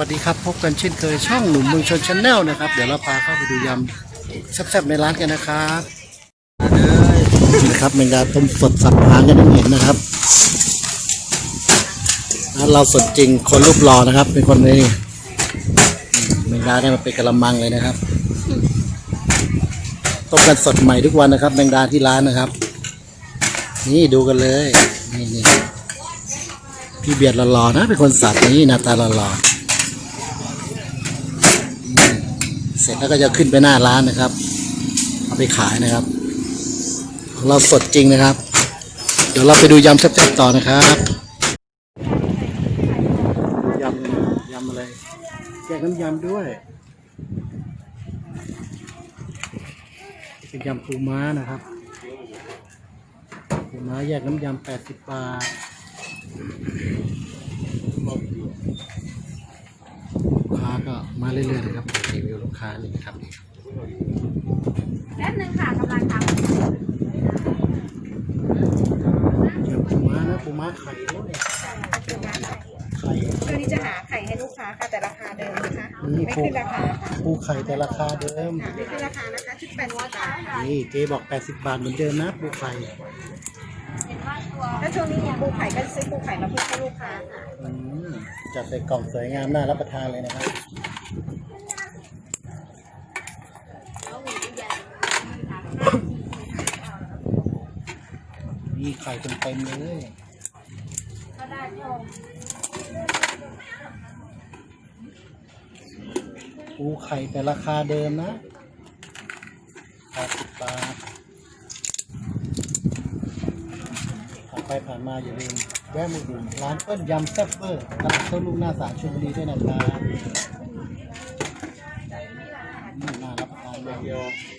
สวัสดีครับ พบกันเช่นเคยช่องหนุ่มเมืองชนชาแนลนะครับ เดี๋ยวเราพาเข้าไปดูยำแซ่บๆในร้านกันนะครับนี่ครับแมงดาต้มสดสับหางกันทั้งเห็นนะครับร้านเราสดจริงคนรูปหล่อนะครับ เป็นคนนี้แมงดาได้มาเป็นกระมังเลยนะครับต้มกันสดใหม่ทุกวันนะครับ แมงดาที่ร้านนะครับ นี่ดูกันเลยนี่นี่พี่เบียดหล่อๆนะ เป็นคนสัตว์นี่หน้าตาหล่อๆ เสร็จแล้วก็จะขึ้นไปหน้าร้านนะครับ เอาไปขายนะครับ ของเราสดจริงนะครับ เดี๋ยวเราไปดูยำแซ่บๆต่อนะครับยำยำอะไรแยกน้ำยำด้วยเป็นยำปูม้านะครับปูม้าแยกน้ำยำแปดสิบบาทลูกค้าก็มาเรื่อยๆนะครับานี่นะครับแป๊บนึงค่ะกำลังทเดี๋ยวปูม้านะปูม้าไข่ด้วยไข่ำคือนี้จะหาไข่ให้ลูกค้าค่ะแต่ราคาเดิมนะคะนี่ไม่ปูขึ้นราคาค่ะปูไข่แต่ราคาเดิม ไม่ขึ้นราคานะคะชุดแปดสิบบาทนี่เจ๊บอก 80 บาทเหมือนเดิมนะปูไข่ถ้าช่วงนี้มีปูไข่ก็จะซื้อปูไข่มาเพิ่มให้ลูกค้าค่ะ อืมจัดใส่กล่องสวยงามน่ารับประทานเลยนะครับ ข่เต็มๆเลยก็ได้ชมปูไข่แต่ราคาเดิมนะ80บาทผ่านไปผ่านมาอย่าลืมแวะมาดูร้านเปิ้ลยำแซ่บเวอร์ตลาดโต้นลูกหน้าสาชลบุรีด้วยนะครับนี่น่ารับประทานมากเลย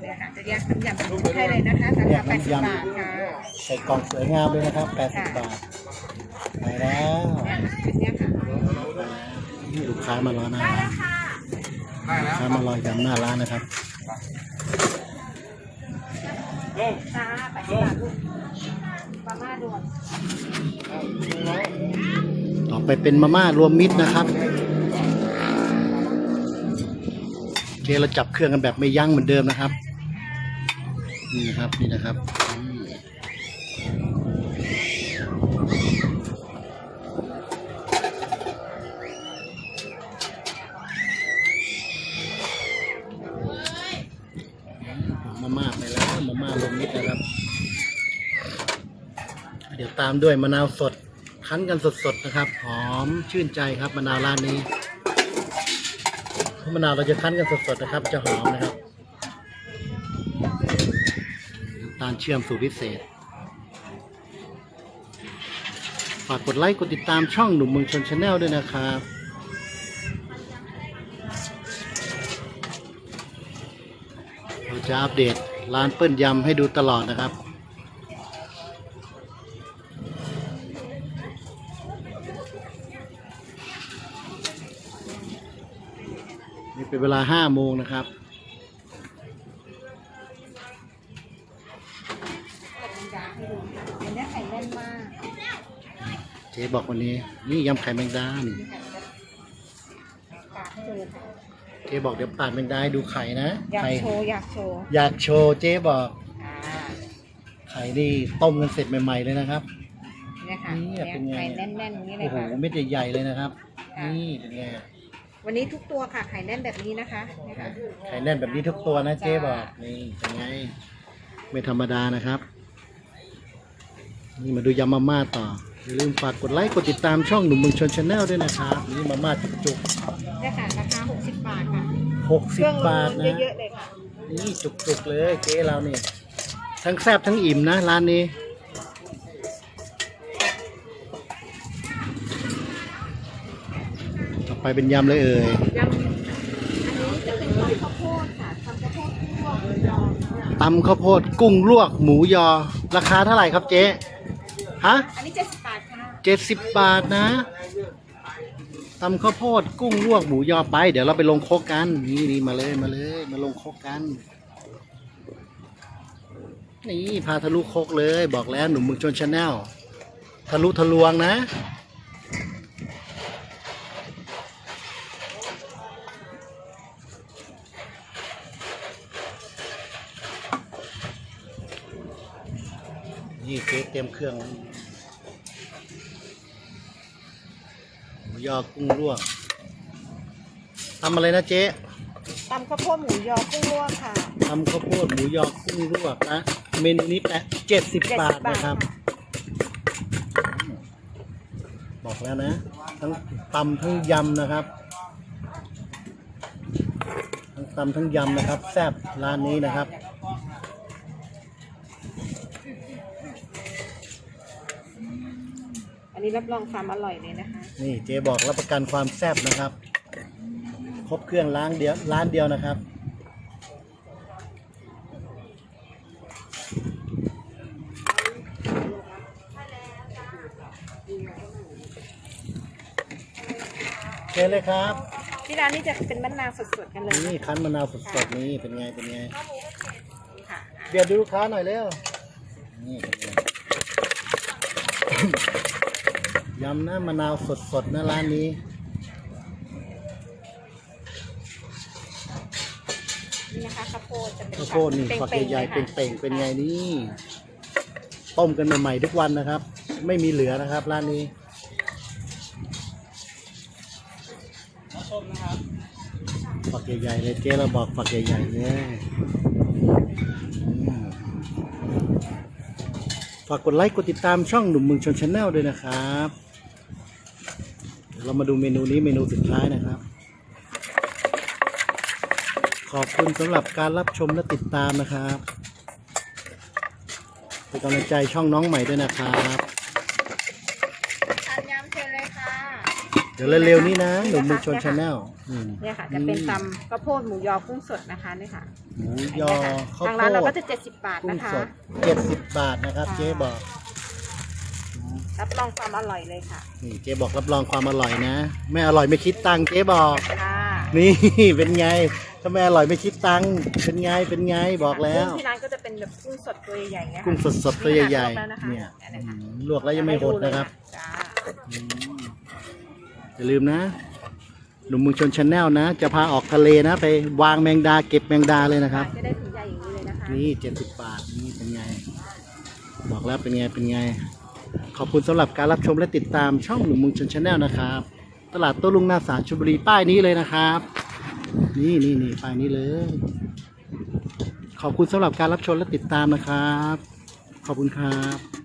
เดี๋ยค่ะจะแยกน้ำยำเป็นให้เลยนะคะราคาแปดน้ำสิบบาทค่ะใส่กล่องสวยงามเลยนะครับ 80 บาทไปแล้วเนี่ยค่ะนี่ลูกค้ามารอหน้าร้านลูกค้ามารอยำหน้าร้านนะครับค่ะแปดสิบบาทลูกปลาม่าด่วนต่อไปเป็นมาม่ารวมมิตรนะครับโอเคเราจับเครื่องกันแบบไม่ยั้งเหมือนเดิมนะครับ นี่นะครับนี่นะครับมาม่าไปแล้วมาม่ารวมมิตรนะครับ เดี๋ยวตามด้วยมะนาวสดคั้นกันสดๆนะครับ หอมชื่นใจครับมะนาวร้านนี้มะนาวเราจะคั้นกันสดๆนะครับ จะหอมนะครับ น้ำตาลเชื่อมสูตรพิเศษ ฝากกดไลค์ กดติดตามช่องหนุ่มเมืองชนชาแนลด้วยนะครับเราจะอัปเดตร้านเปิ้ลยำให้ดูตลอดนะครับนี่เป็นเวลาห้าโมงนะครับ เจ๊บอกวันนี้ นี่ยำไข่แมงดานี่ปากให้ดูค่ะเจ๊บอกเดี๋ยวปาดแมงดาให้ดูไข่นะอยากไข่โชว์อยากโชว์อยากโชว์เจ๊บอก อ่าไข่นี่ต้มกันเสร็จใหม่ๆเลยนะครับ เนี่ยค่ะนี่เนี่ยเป็นไง ไข่แน่นๆอย่างนี้เลโอ้ยโหค่ะ เม็ดใหญ่ๆเลยนะครับ ค่ะ นี่เป็นไงวันนี้ทุกตัวค่ะไข่แน่นแบบนี้นะคะเนี่ยค่ะ ไข่แน่นแบบนี้ทุกตัวนะเจ๊จ้าบอก นี่เป็นไง ไม่ธรรมดานะครับ นี่มาดูยำมาม่าต่อ อย่าลืมฝากกดไลค์กดติดตามช่องหนุ่มเมืองชนชาแนลด้วยนะครับนี่มาม่าจุกเนี่ยค่ะราคา60 บาทค่ะๆหกเคสิบรื่องบาทนะเยอะๆเลยค่ะนี่จุกๆเลยเจ๊เรานี่ทั้งแซบทั้งอิ่มนะร้านนี้ต่อไปเป็นยำเลยเอ่ยยำอันนี้จะเป็นยำข้าวโพดค่ะทำข้าวโพดคั่วหมูยอตำข้าวโพดกุ้งลวกหมูยอ ราคาเท่าไหร่ครับเจ๊ฮะ อันนี้70บาทค่ะ เจ็ดสิบบาทนะตำข้าวโพดกุ้งลวกหมูยอไป เดี๋ยวเราไปลงโคกกัน นี่นี่มาเลยมาเลยมาลงโคกกัน นี่พาทะลุโคกเลย บอกแล้วหนุ่มมืองชนชาแนลทะลุทะลวงนะนี่เจ๊เตรียมเครื่อง ยอกุ้งลวกทำอะไรนะเจ๊ตำข้าวโพดหมูยอกุ้งลวกค่ะ ทำข้าวโพดหมูยอกุ้งลวกนะ เมนูนี้แปะเจ็ดสิบบาทนะครับ บอกแล้วนะ ทั้งตำทั้งยำนะครับ ทั้งตำทั้งยำนะครับ แซ่บร้านนี้นะครับ นนี้รับรองความอร่อยเลยนะคะ นี่เจ๊บอกรับประกันความแซ่บนะครับ ครบเครื่องล้างเดียวร้านเดียวนะครับเชิญเลยครับ ที่ร้านนี้จะเป็นมะนาวสดๆกันเลยนี่คั้นมะนาวสดๆนี่เป็นไงเป็นไง ค่ะเบียดดูลูกค้าหน่อยเร็วนี่เป็นไง ยำนะมะนาวสดๆนะร้านนี้ นี่นะคะข้าวโพดจะเป็นข้าวโพดนี่เป่งๆฝักใหญ่ๆลยค่ะเป่งๆเป็นไงนี่ต้มกันใหม่ๆทุกวันนะครับ ไม่มีเหลือนะครับร้านนี้ฝักใหญ่ๆเลยเจ๊เราบอกฝักใหญ่ๆเลยอืมฝากกดไลค์กดติดตามช่องหนุ่มเมืองชนชาแนลด้วยนะครับ เดี๋ยวเรามาดูเมนูนี้เมนูสุดท้ายนะครับ ขอบคุณสำหรับการรับชมและติดตามนะครับเป็นกำลังใจช่องน้องใหม่ด้วยนะครับทานยำเชิญเลยค่ะ เดี๋ยวเร็วๆนี้นะหนุ่มเมืองชนชาแนลเนี่ยค่ะจะเป็นตำข้าวโพดหมูยอกุ้งสดนะคะนี่ค่ะหมูยอข้าวทางโพร้านเราดก็จะ 70 บาทกุ้งนะคะ สดเจ็ดสิบบาทนะครับค่ะเจ๊บอก รับรองความอร่อยเลยค่ะนี่เจ๊บอกรับรองความอร่อยนะ ไม่อร่อยไม่คิดตังค์เจ๊บอก ค่ะนี่ เป็นไงถ้าไม่อร่อยไม่คิดตังค์เป็นไงเป็นไงบอกแล้ว กุ้งที่ร้านก็จะเป็นแบบกุ้งสดตัวใหญ่ๆเงี้ยค่ะกุ้งสดๆตัวใหญ่ลวกแล้วนะคะๆเนี่ยอันนี้ค่ะอืมลวกแล้วยังไม่หดนะครับ จ้าอืมอย่าลืมนะ หนุ่มเมืองชนชาแนลนะ จะพาออกทะเลนะ ไปวางแมงดาเก็บแมงดาเลยนะครับ จะได้ถุงใหญ่อย่างนี้เลยนะคะ นี่เจ็ดสิบบาท นี่เป็นไง บอกแล้วเป็นไงเป็นไง ขอบคุณสำหรับการรับชมและติดตามช่องหนุ่มมุงชนชาแนลนะครับ ตลาดโต้ลุงหนาสารชลบุรีป้ายนี้เลยนะครับ นี่นี่นี่ป้ายนี้เลย ขอบคุณสำหรับการรับชมและติดตามนะครับ ขอบคุณครับ